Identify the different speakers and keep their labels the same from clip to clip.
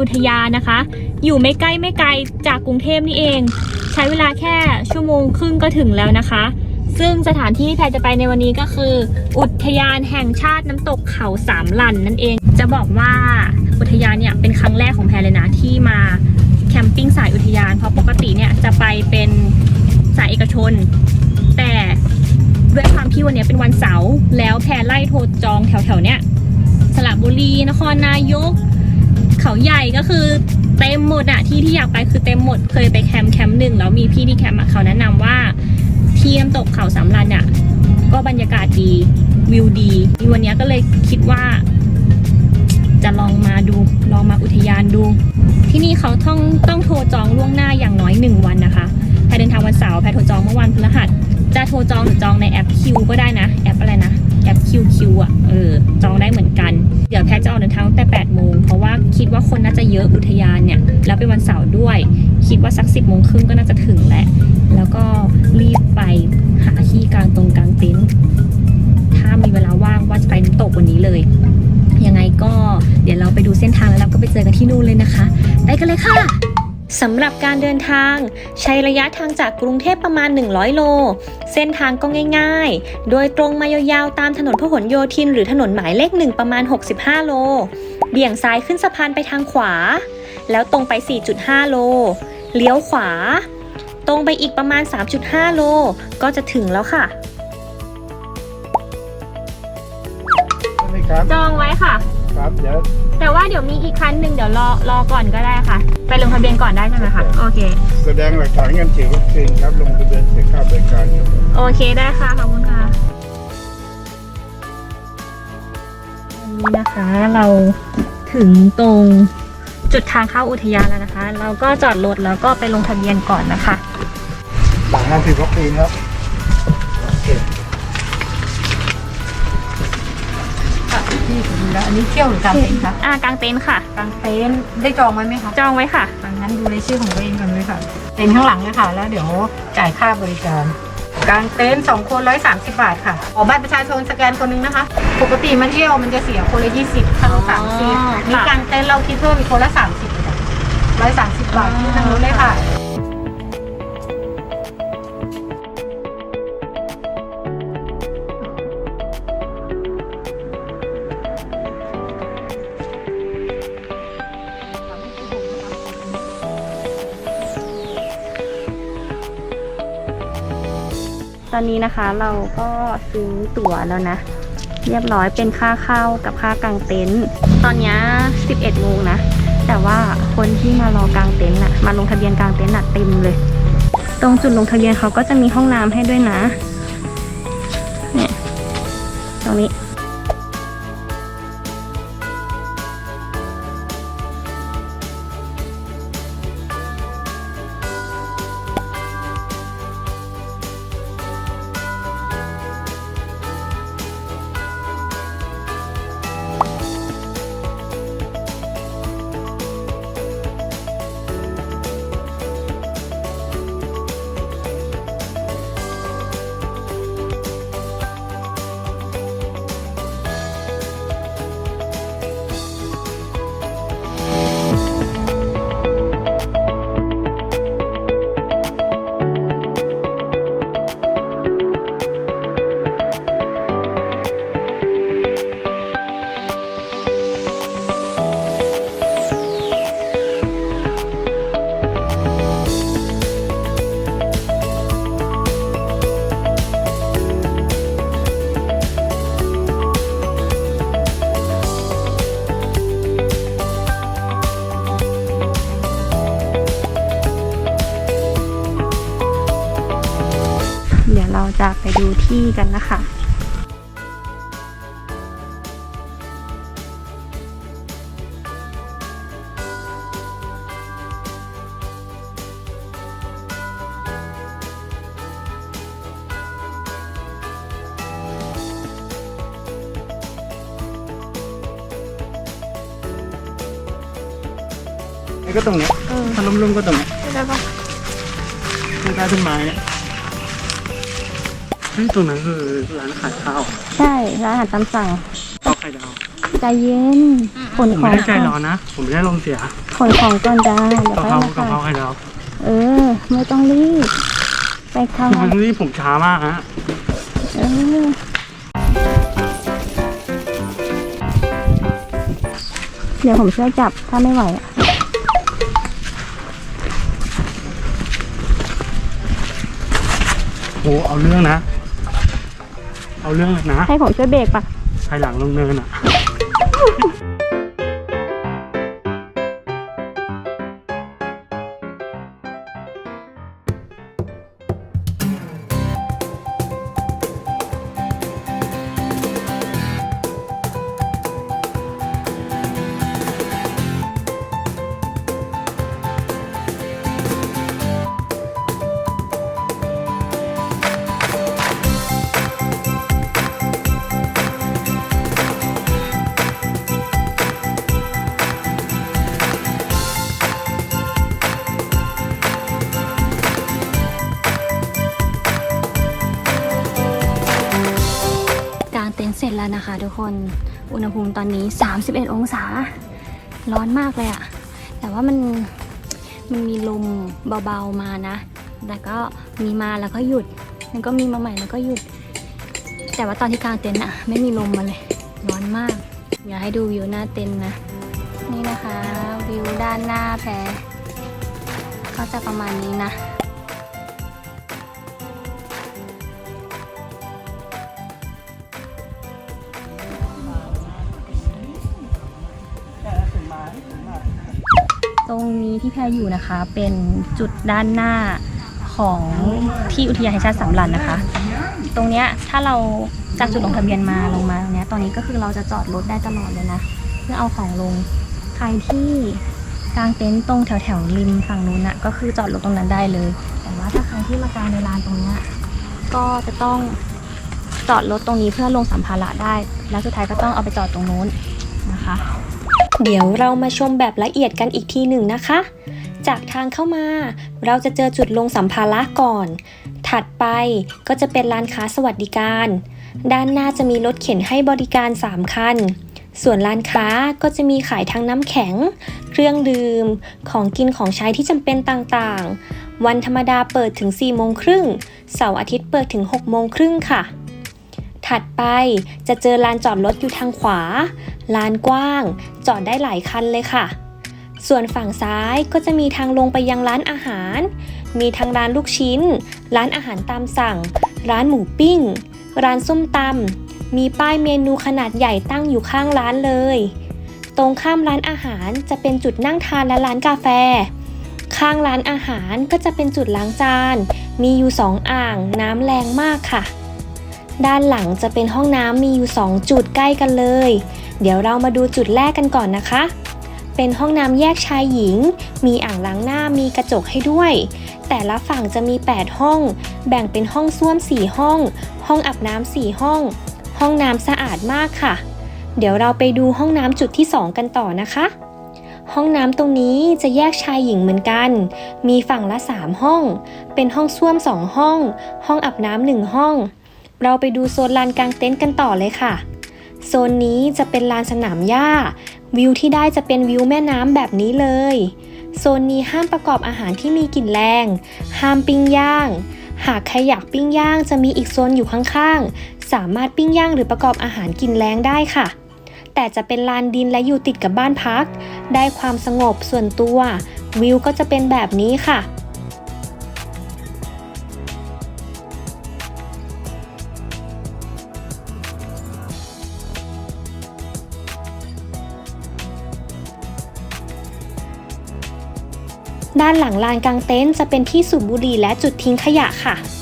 Speaker 1: อุทยานนะคะ อยู่ไม่ใกล้ไม่ไกลจากกรุงเทพนี่เอง ใช้เวลาแค่ชั่วโมงครึ่งก็ถึงแล้วนะคะ ซึ่งสถานที่ที่แพรจะไปในวันนี้ก็คือ อุทยานแห่งชาติน้ำตกเขาสามลันนั่นเอง จะบอกว่าอุทยานเนี่ยเป็นครั้งแรกของแพรเลยนะที่มาแคมปิ้งสายอุทยาน เพราะปกติเนี่ยจะไปเป็นสายเอกชน แต่ด้วยความที่วันนี้เป็นวันเสาร์แล้วแพรไล่โทรจองแถวๆเนี้ยสระบุรีนครนายก เขาใหญ่ก็คือเต็มหมดอะที่ที่อยากไปคือเต็มหมดเคยไปแคมป์แคมป์หนึ่งแล้วมีพี่ที่แคมป์อะเขาแนะนำว่าที่น้ำตกเขาสามลันอะก็บรรยากาศดีวิวดีวันนี้ก็เลยคิดว่า จะลองมาดูลองมาอุทยานดู ที่นี่เขาต้องต้องโทรจองล่วงหน้าอย่างน้อยหนึ่งวันนะคะแพรเดินทางวันเสาร์แพรโทรจองเมื่อวันพฤหัสจะโทรจองหรือจองในแอปคิวก็ได้นะ แอปอะไรนะ แอป QQ อะเออจองได้เหมือนกัน เดี๋ยวแพทจะออกเดินทางตั้งแต่8โมงเพราะว่าคิดว่าคนน่าจะเยอะอุทยานเนี่ย แล้วเป็นวันเสาร์ด้วย คิดว่าสัก 10โมงครึ่งก็น่าจะถึงแหละแล้วก็รีบไปหาที่กลางตรงกลางเต็นท์ถ้ามีเวลาว่างว่าจะไปน้ำตกวันนี้เลย ยังไงก็เดี๋ยวเราไปดูเส้นทางแล้วเราก็ไปเจอกันที่นู่นเลยนะคะ ไปกันเลยค่ะ สำหรับการเดินทาง ใช้ระยะทางจากกรุงเทพประมาณ 100 โล เส้นทางก็ง่ายๆ โดยตรงมายาวๆตามถนนพหลโยธิน หรือถนนหมายเลขหนึ่งประมาณ 65 โล เบี่ยงซ้ายขึ้นสะพานไปทางขวา แล้วตรงไป 4.5 โล เลี้ยวขวา ตรงไปอีกประมาณ 3.5 โล ก็จะถึงแล้วค่ะ
Speaker 2: ใช่ไหมครับ
Speaker 1: จองไว้ค่ะ
Speaker 2: ครับเดี๋ยว
Speaker 1: แต่ว่าเดี๋ยวมีอีกคันหนึ่งเดี๋ยวรอรอก่อนก็ได้ค่ะ ไปลงทะเบียนก่อนได้ใช่ไหมคะโอเค
Speaker 2: แสดงหลักฐานเงินฉีดวัคซีนครับลงทะเบียนเสียค่าบริการครับ
Speaker 1: โอเคได้ค่ะขอบคุณค่ะวันนี้นะคะเราถึงตรงจุดทางเข้าอุทยานแล้วนะคะ เราก็จอดรถแล้วก็ไปลงทะเบียนก่อนนะคะ
Speaker 2: หลังงานฉีดวัคซีนครับโอเค
Speaker 3: ที่ดูแล้วอันนี้เที่ยวหรือกางเต็นท์คะ
Speaker 1: อ่ากางเต็นท์ค่ะ
Speaker 3: กางเต็นท์ได้จองไว้ไหมคะ
Speaker 1: จองไว้ค่ะ
Speaker 3: ดังนั้นดูรายชื่อของตัวเองก่อนเลยค่ะ เต็นท์ข้างหลังนะคะแล้วเดี๋ยวจ่ายค่าบริการกางเต็นท์สองคนร้อยสามสิบบาทค่ะขอบัตรประชาชนสแกนคนนึงนะคะ ปกติมาเที่ยวมันจะเสียคนละยี่สิบค่ารถสามสิบ
Speaker 1: อ๋อ
Speaker 3: นี่
Speaker 1: ค่ะ
Speaker 3: กางเต็นท์เราคิดเพิ่มอีกคนละสามสิบร้อยสามสิบบาทที่ทางนู้นเลยค่ะ
Speaker 1: ตอนนี้นะคะเราก็ซื้อตั๋วแล้วนะ เรียบร้อยเป็นค่าเข้ากับค่ากางเต็นท์ตอนนี้ 11โมงนะ แต่ว่าคนที่มารอกางเต็นท์อะมาลงทะเบียนกางเต็นท์น่ะเต็มเลย ตรงจุดลงทะเบียนเขาก็จะมีห้องน้ำให้ด้วยนะเนี่ยตรงนี้ จะไปดูที่กันนะคะ
Speaker 2: นี่ก็ตรงเนี้ย
Speaker 1: เออ
Speaker 2: ถ้าล้มๆก็ตรงเนี้ย
Speaker 1: ได้ปะ
Speaker 2: ใต้ต้นไม้เนี่ย เฮ้ยตรงนั้นคือร้านขายข้าว
Speaker 1: ใช่ร้านอาหารตามสั่ง
Speaker 2: เอา
Speaker 4: ไข่ดาว
Speaker 5: ใจเย็นขน
Speaker 4: ผม
Speaker 5: ข
Speaker 4: ไม่
Speaker 5: อง
Speaker 4: ได้ใจร้อนนะ ผมไม่ได้ลมณ์เสีย
Speaker 5: ขนของก่อนจ้าเดี๋ยว
Speaker 4: กะ
Speaker 5: ค่อย
Speaker 4: เพรา
Speaker 5: มา
Speaker 4: กะเพรา
Speaker 5: ค่ะ
Speaker 4: ไข่ดาว
Speaker 5: เออ ไม่ต้องรีบไปค่ะ
Speaker 4: วันนี้ผมช้ามากฮะ
Speaker 5: เออเดี๋ยวผมช่วยจับถ้าไม่ไหวอะ
Speaker 4: โหเอาเรื่องนะ เอาเรื่องเลยนะ
Speaker 5: ให้ผมช่วยเบรกปะ
Speaker 4: ภายหลังลงเนินอะ
Speaker 5: แล้วนะคะ ทุกคน อุณหภูมิตอนนี้ 31 องศา ร้อนมากเลยอะแต่ว่ามันมันมีลมเบาๆมานะ แต่ก็มีมาแล้วก็หยุด มันก็มีมาใหม่แล้วก็หยุด แต่ว่าตอนที่กางเต็นท์อะไม่มีลมมาเลย ร้อนมาก อยากให้ดูวิวหน้าเต็นท์นะ นี่นะคะวิวด้านหน้าแพรก็จะประมาณนี้นะ ตรงนี้ที่แพรอยู่นะคะ เป็นจุดด้านหน้าของที่อุทยานแห่งชาติสามลันนะคะ ตรงเนี้ยถ้าเราจากจุดลงทะเบียนมาลงมาตรงเนี้ยตอนนี้ก็คือเราจะจอดรถได้ตลอดเลยนะ เพื่อเอาของลงใครที่กางเต็นท์ตรงแถวแถวๆริมฝั่งนู้นน่ะก็คือจอดรถตรงนั้นได้เลย แต่ว่าถ้าใครที่มากางในลานตรงเนี้ยก็จะต้องจอดรถตรงนี้เพื่อลงสัมภาระได้ แล้วสุดท้ายก็ต้องเอาไปจอดตรงนู้นนะคะ
Speaker 1: เดี๋ยวเรามาชมแบบละเอียดกันอีกทีหนึ่งนะคะ จากทางเข้ามา เราจะเจอจุดลงสัมภาระก่อน ถัดไปก็จะเป็นร้านค้าสวัสดิการ ด้านหน้าจะมีรถเข็นให้บริการ 3 คัน ส่วนร้านค้าก็จะมีขายทั้งน้ำแข็ง เครื่องดื่ม ของกินของใช้ที่จำเป็นต่างๆ วันธรรมดาเปิดถึง4โมงครึ่ง เสาร์อาทิตย์เปิดถึง6โมงครึ่งค่ะ ถัดไปจะเจอลานจอดรถอยู่ทางขวา ลานกว้าง จอดได้หลายคันเลยค่ะ ส่วนฝั่งซ้ายก็จะมีทางลงไปยังร้านอาหาร มีทางร้านลูกชิ้น ร้านอาหารตามสั่ง ร้านหมูปิ้ง ร้านส้มตำ มีป้ายเมนูขนาดใหญ่ตั้งอยู่ข้างร้านเลย ตรงข้ามร้านอาหารจะเป็นจุดนั่งทานและร้านกาแฟ ข้างร้านอาหารก็จะเป็นจุดล้างจาน มีอยู่สองอ่างน้ำแรงมากค่ะ ด้านหลังจะเป็นห้องน้ำมีอยู่ 2 จุดใกล้กันเลย เดี๋ยวเรามาดูจุดแรกกันก่อนนะคะ เป็นห้องน้ำแยกชายหญิง มีอ่างล้างหน้ามีกระจกให้ด้วย แต่ละฝั่งจะมี 8 ห้อง แบ่งเป็นห้องส้วม 4 ห้อง ห้องอาบน้ำ4ห้อง ห้องน้ำสะอาดมากค่ะ เดี๋ยวเราไปดูห้องน้ำจุดที่ 2 กันต่อนะคะห้องน้ำตรงนี้จะแยกชายหญิงเหมือนกัน มีฝั่งละ 3 ห้อง เป็นห้องส้วม 2 ห้อง ห้องอาบน้ำ1ห้อง เราไปดูโซนลานกลางเต็นท์กันต่อเลยค่ะ โซนนี้จะเป็นลานสนามหญ้า วิวที่ได้จะเป็นวิวแม่น้ำแบบนี้เลย โซนนี้ห้ามประกอบอาหารที่มีกลิ่นแรง ห้ามปิ้งย่าง หากใครอยากปิ้งย่างจะมีอีกโซนอยู่ข้างๆ สามารถปิ้งย่างหรือประกอบอาหารกลิ่นแรงได้ค่ะ แต่จะเป็นลานดินและอยู่ติดกับบ้านพัก ได้ความสงบส่วนตัว วิวก็จะเป็นแบบนี้ค่ะานหลังลานกลางเต็นท์จะเป็นที่สูบบุหรี่และจุดทิ้งขยะค่ะ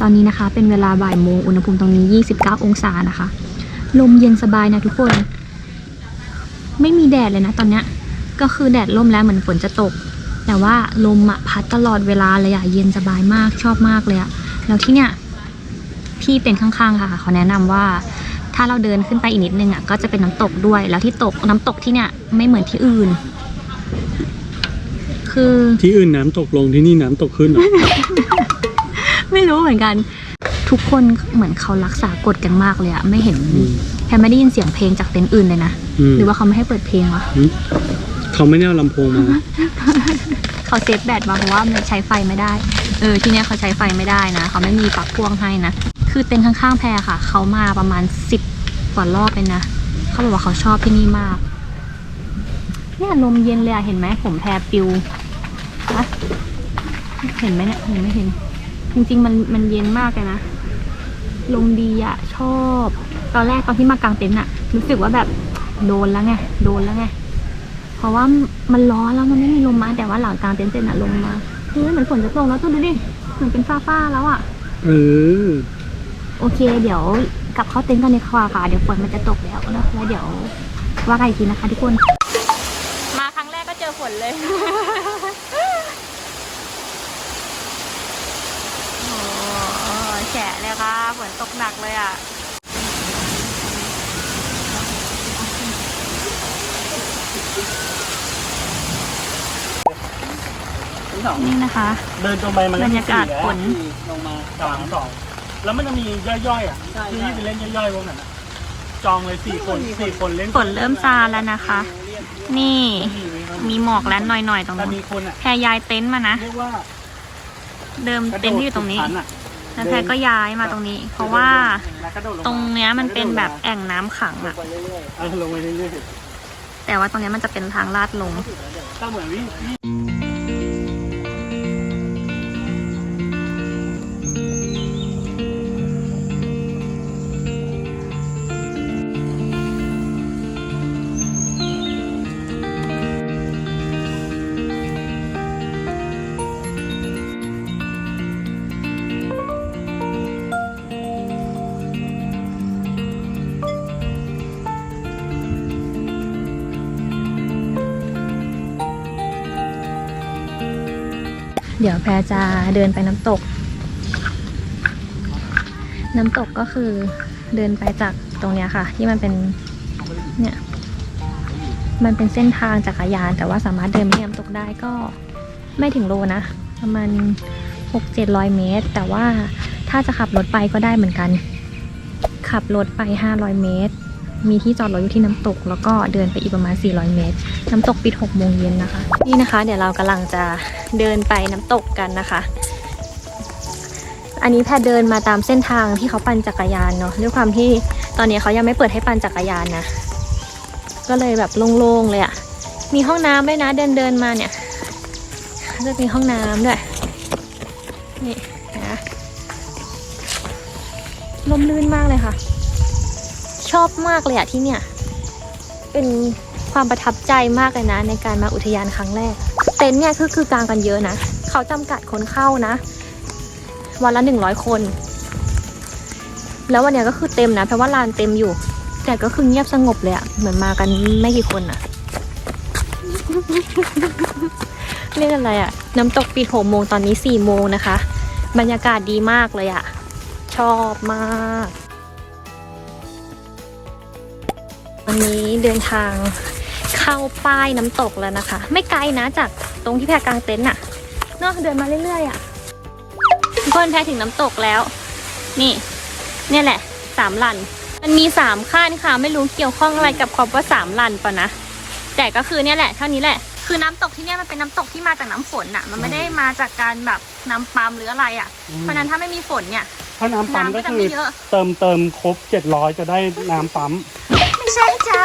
Speaker 1: ตอนนี้นะคะ เป็นเวลาบ่ายโมงอุณหภูมิตรงนี้ 29 องศานะคะ ลมเย็นสบายนะทุกคน ไม่มีแดดเลยนะตอนเนี้ยก็คือแดดล่มแล้วเหมือนฝนจะตก แต่ว่าลมอะพัดตลอดเวลาเลยอะเย็นสบายมากชอบมากเลยอะแล้วที่เนี้ยพี่เป็นข้างๆค่ะเขาแนะนำว่า ถ้าเราเดินขึ้นไปอีกนิดนึงอะก็จะเป็นน้ำตกด้วย แล้วที่ตกน้ำตกที่เนี้ยไม่เหมือนที่อื่น คือ
Speaker 4: ที่อื่นน้ำตกลงที่นี่น้ำตกขึ้นเหรอ
Speaker 1: ไม่รู้เหมือนกัน ทุกคนเหมือนเขารักษากฎกันมากเลยอะไม่เห็น
Speaker 4: อืม
Speaker 1: แพรไม่ได้ยินเสียงเพลงจากเต็นท์อื่นเลยนะ
Speaker 4: อืม
Speaker 1: หรือว่าเขาไม่ให้เปิดเพลงวะ
Speaker 4: หืมเขาไม่ได้เอาลำโพงมา
Speaker 1: เขาเซฟแบตมาเพราะว่ามันใช้ไฟไม่ได้ เออที่เนี้ยเขาใช้ไฟไม่ได้นะ เขาไม่มีปลั๊กพ่วงให้นะ คือเต็นท์ข้างๆแพรค่ะ เขามาประมาณสิบกว่ารอบเลยนะ เขาบอกว่าเขาชอบที่นี่มาก เนี่ยลมเย็นเลยอะเห็นไหมผมแพรปิวนะเห็นไหมเนี่ยเห็นไม่เห็น จริง ๆ มันมันเย็นมากเลยนะ ลมดีอะชอบ ตอนแรกตอนที่มากางเต็นท์อะรู้สึกว่าแบบโดนแล้วไงโดนแล้วไงเพราะว่ามันร้อนแล้วมันไม่มีลมมาแต่ว่าหลังกลางเต็นท์เสร็จอะลมมาเฮ้ยเหมือนฝนจะตกแล้วตู้ดูดิเหมือนเป็นฟ้าฟ้าๆแล้วอะ
Speaker 4: เออ
Speaker 1: โอเค เดี๋ยวกลับเข้าเต็นท์กันในคาค่ะเดี๋ยวฝนมันจะตกแล้วนะแล้วเดี๋ยวว่ากันอีกทีนะคะทุกคน มาครั้งแรกก็เจอฝนเลย โอ้แฉะเลยค่ะ ฝนตกหนักเลยอะนี่นะคะ
Speaker 4: เดินตรงไปมัน
Speaker 1: บรรยากาศฝน
Speaker 4: ลงมาสามสองแล้วมันจะมีย่อยๆอะที่ไปเล่นย่อยๆพวกนั้นอะจองเลยสี่คนสี่คนเล่น
Speaker 1: ฝนเริ่มซาแล้วนะคะ นี่มีหมอกแล้วหน่อยๆตรง
Speaker 4: แต่
Speaker 1: นู้น
Speaker 4: มีคนอะ
Speaker 1: แพรย้ายเต็นท์มานะ
Speaker 4: เรียกว่า
Speaker 1: เดิมเต็นท์ที่อยู่ตรงนี้
Speaker 4: กะโดดสุดชั้อะ
Speaker 1: แล้วแพรก็ย้ายมาตรงนี้ เพราะว่า
Speaker 4: แล้วกะโดดลงมา
Speaker 1: ตรงเนี้ยมันเป็นแบบแอ่งน้ำขังอะ
Speaker 4: ไปเรื่อยๆเออลงไปเรื่อย
Speaker 1: แต่ว่าตรงเนี้ยมันจะเป็นทางลาดลง
Speaker 4: ๆก็เหมือนวิ่ง
Speaker 1: เดี๋ยวแพรจะเดินไปน้ำตก น้ำตกก็คือเดินไปจากตรงเนี้ยค่ะ ที่มันเป็นเนี่ยมันเป็นเส้นทางจักรยาน แต่ว่าสามารถเดินไปน้ำตกได้ก็ไม่ถึงโลนะ ประมาณหกเจ็ดร้อยเมตร แต่ว่าถ้าจะขับรถไปก็ได้เหมือนกัน ขับรถไปห้าร้อยเมตร มีที่จอดรถอยู่ที่น้ำตก แล้วก็เดินไปอีกประมาณ 400 เมตร น้ำตกปิด6โมงเย็นนะคะ นี่นะคะ เดี๋ยวเรากำลังจะเดินไปน้ำตกกันนะคะ อันนี้แพทเดินมาตามเส้นทางที่เขาปั่นจักรยานเนาะด้วยความที่ตอนนี้เขายังไม่เปิดให้ปั่นจักรยานนะ ก็เลยแบบโล่งๆเลยอะมีห้องน้ำด้วยนะเดินเดินๆมาเนี่ยจะมีห้องน้ำด้วยนี่นะลมลื่นมากเลยค่ะ ชอบมากเลยอะที่เนี่ย เป็นความประทับใจมากเลยนะ ในการมาอุทยานครั้งแรก เต็นท์เนี่ยคือคือกลางกันเยอะนะ เขาจำกัดคนเข้านะ วันละหนึ่งร้อยคน แล้ววันเนี้ยก็คือเต็มนะ เพราะว่าลานเต็มอยู่ แต่ก็คือเงียบสงบเลยอะเหมือนมากันไม่กี่คนอะเรียกอะไรอะน้ำตกปิดหกโมงตอนนี้สี่โมงนะคะ บรรยากาศดีมากเลยอะชอบมาก วันนี้เดินทางเข้าป้ายน้ำตกแล้วนะคะ ไม่ไกลนะจากตรงที่แพรกลางเต็นท์น่ะเนาะเดินมาเรื่อยๆอะ่ะทุกคนแพรถึงน้ำตกแล้ว นี่ เนี่ยแหละสามลัน มันมีสามขั้นค่ะ ไม่รู้เกี่ยวข้องอะไรกับความว่าสามลันปะนะแต่ก็คือเนี่ยแหละเท่านี้แหละคือน้ำตกที่เนี่ยมันเป็นน้ำตกที่มาจากน้ำฝนอะ มันไม่ได้มาจากการแบบน้ำปั๊มหรืออะไรอะ เพราะฉะนั้นถ้าไม่มีฝนเนี่ย
Speaker 4: ถ้าน้ำปั๊ม
Speaker 1: น้ำก็
Speaker 4: ก็
Speaker 1: จะ
Speaker 4: คื
Speaker 1: ไม่
Speaker 4: อ
Speaker 1: เยอะ
Speaker 4: เติมเติมครบเจ็ดร้อยจะได้น้ำปั๊ม
Speaker 1: ไม่ ใช่จ้า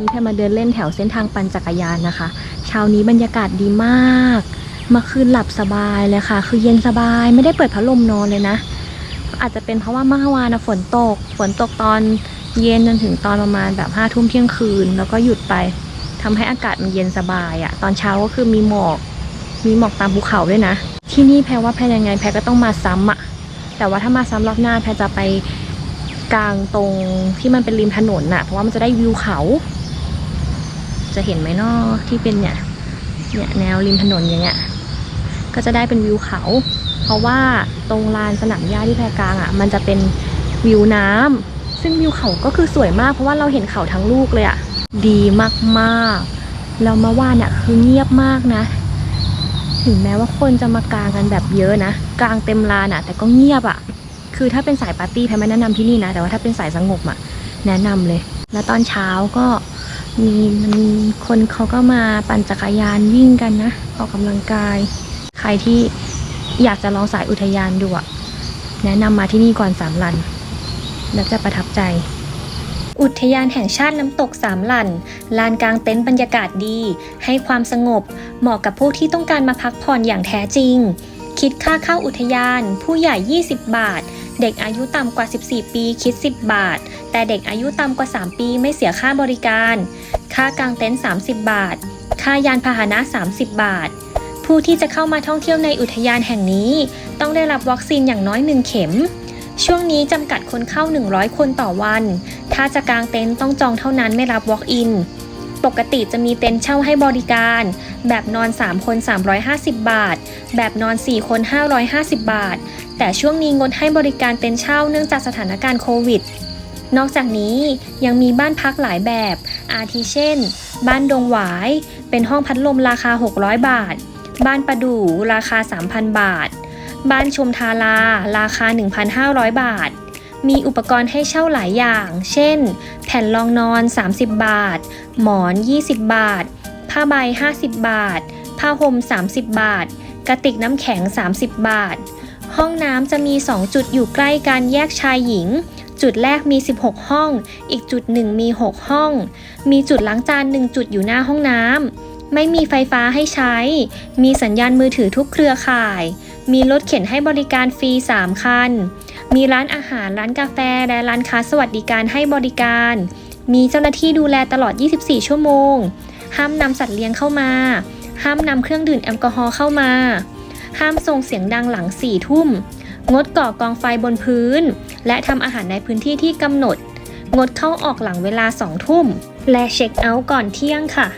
Speaker 6: นี้แพรมาเดินเล่นแถวเส้นทางปั่นจักรยานนะคะ เช้านี้บรรยากาศดีมากมื่อคืนหลับสบายเลยค่ะ คือเย็นสบายไม่ได้เปิดพัดลมนอนเลยนะ อาจจะเป็นเพราะว่าเมื่อวานนะฝนตก ฝนตกตอนเย็นจนถึงตอนประมาณแบบห้าทุ่มเที่ยงคืน แล้วก็หยุดไปทำให้อากาศมันเย็นสบายอะ่ะ ตอนเช้าก็คือมีหมอก มีหมอกตามภูเขาด้วยนะ ที่นี่แพรว่าแพรยังไงแพรก็ต้องมาซ้ำอะ่ะ แต่ว่าถ้ามาซ้ำรอบหน้าแพรจะไปกลางตรงที่มันเป็นริมถนนน่ะ เพราะว่ามันจะได้วิวเขา จะเห็นไหมนาะที่เป็นเนี่ยเนี่ยแนวริมถนนอย่างเงี้ยก็จะได้เป็นวิวเขา เพราะว่าตรงลานสนามหญ้าที่แพรกลางอะ มันจะเป็นวิวน้ำซึ่งวิวเขาก็คือสวยมากเพราะว่าเราเห็นเขาทั้งลูกเลยอะดีมากๆแล้วมาว่าเนี่ยคือเงียบมากนะ ถึงแม้ว่าคนจะมากางกันแบบเยอะนะกลางเต็มลานอะ แต่ก็เงียบอะคือถ้าเป็นสายปาร์ตี้แพรไม่แนะนำที่นี่นะแต่ว่าถ้าเป็นสายสงบอะแนะนำเลย แล้วตอนเช้าก็ มีมีคนเขาก็มาปั่นจักรยานวิ่งกันนะ ออกกำลังกาย ใครที่อยากจะลองสายอุทยานดูอะแนะนำมาที่นี่ก่อนสามลัน แล้วจะประทับใจ
Speaker 1: อุทยานแห่งชาติน้ำตกสามหลั่นลานกลางเต็นท์บรรยากาศดี ให้ความสงบ เหมาะกับผู้ที่ต้องการมาพักผ่อนอย่างแท้จริง คิดค่าเข้าอุทยาน ผู้ใหญ่ 20 บาท เด็กอายุต่ำกว่า 14 ปีคิด 10 บาท แต่เด็กอายุต่ำกว่า 3 ปีไม่เสียค่าบริการ ค่ากางเต็นท์ 30 บาท ค่ายานพาหนะ 30 บาท ผู้ที่จะเข้ามาท่องเที่ยวในอุทยานแห่งนี้ ต้องได้รับวัคซีนอย่างน้อย 1 เข็ม ช่วงนี้จำกัดคนเข้า 100 คนต่อวัน ถ้าจะกางเต็นท์ต้องจองเท่านั้นไม่รับ Walk-in ปกติจะมีเต็นท์เช่าให้บริการ แบบนอน 3 คน 350 บาท แบบนอน 4 คน 550 บาท แต่ช่วงนี้งดให้บริการเต็นเช่าเนื่องจากสถานการณ์โควิด นอกจากนี้ยังมีบ้านพักหลายแบบ อาทิเช่น บ้านดงหวาย เป็นห้องพัดลมราคา 600 บาท บ้านประดู่ราคา 3,000 บาท บ้านชมทาราราคา 1,500 บาทมีอุปกรณ์ให้เช่าหลายอย่าง เช่น แผ่นรองนอน 30 บาท หมอน 20 บาท ผ้าใบ 50 บาท ผ้าห่ม 30 บาท กระติกน้ำแข็ง 30 บาท ห้องน้ำจะมี 2 จุดอยู่ใกล้กันแยกชายหญิง จุดแรกมี 16 ห้อง อีกจุดหนึ่งมี 6 ห้อง มีจุดล้างจาน1จุดอยู่หน้าห้องน้ำ ไม่มีไฟฟ้าให้ใช้ มีสัญญาณมือถือทุกเครือข่าย มีรถเข็นให้บริการฟรี 3 คัน มีร้านอาหาร ร้านกาแฟ และร้านค้าสวัสดิการให้บริการมีเจ้าหน้าที่ดูแลตลอด 24 ชั่วโมง ห้ามนำสัตว์เลี้ยงเข้ามา ห้ามนำเครื่องดื่มแอลกอฮอล์เข้ามา ห้ามส่งเสียงดังหลังสี่ทุ่ม งดก่อกองไฟบนพื้น และทำอาหารในพื้นที่ที่กำหนด งดเข้าออกหลังเวลาสองทุ่ม และเช็คเอาท์ก่อนเที่ยงค่ะ